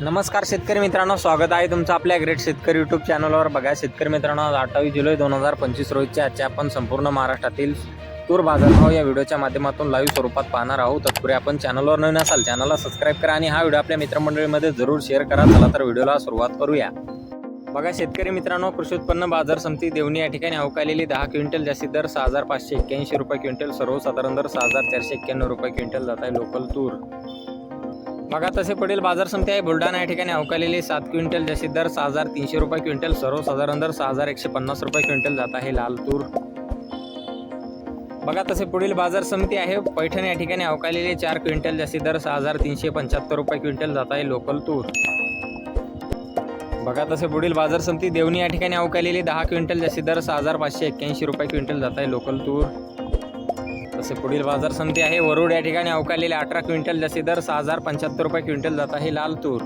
नमस्कार शेतकरी मित्रांनो स्वागत आहे तुमचं आपल्या ग्रेट शेतकरी यूट्यूब चॅनलवर बघा शेतकरी मित्रांनो आज अठ्ठावीस जुलै दोन हजार पंचवीस रोजच्या आजच्या आपण संपूर्ण महाराष्ट्रातील तूर बाजारभाव या व्हिडिओच्या माध्यमातून लाईव्ह स्वरूपात पाहणार आहोत. तत्पूर्वी आपण चॅनलवर नवीन असाल चॅनलला सबस्क्राईब करा आणि हा व्हिडिओ आपल्या मित्रमंडळीमध्ये जरूर शेअर करा. चला तर व्हिडिओला सुरुवात करूया. बघा शेतकरी मित्रांनो कृषी उत्पन्न बाजार समिती देवणी या ठिकाणी अवकालेली दहा क्विंटल जास्तीत दर सहा हजार पाचशे एक्क्याऐंशी रुपये क्विंटल सर्वसाधारण दर सहा हजार चारशे एक्क्याण्णव रुपये क्विंटल जात आहे लोकल तूर. बघा तसे पुढील बाजार समिती आहे. बुलढाणा या ठिकाणी अवकालेली सात क्विंटल जसे दर सहा हजार तीनशे रुपये क्विंटल सर्वसाधारण दर सहा हजार एकशे पन्नास रुपये क्विंटल जात आहे लाल तूर. बघा तसे पुढील बाजार समिती आहे. पैठण या ठिकाणी अवकालेली चार क्विंटल जसे दर सहा हजार तीनशे पंच्याहत्तर रुपये क्विंटल जात आहे लोकल तूर. बघा तसे पुढील बाजार समिती देवणी या ठिकाणी अवकालेली दहा क्विंटल जसे दर सहा हजार पाचशे एक्क्याऐंशी रुपये क्विंटल जात आहे लोकल तूर. तसे पुढील बाजार समिती आहे. वरुड या ठिकाणी अवकालेले अठरा क्विंटल जसे दर सहा हजार पंच्याहत्तर रुपये क्विंटल जात आहे लाल तूर.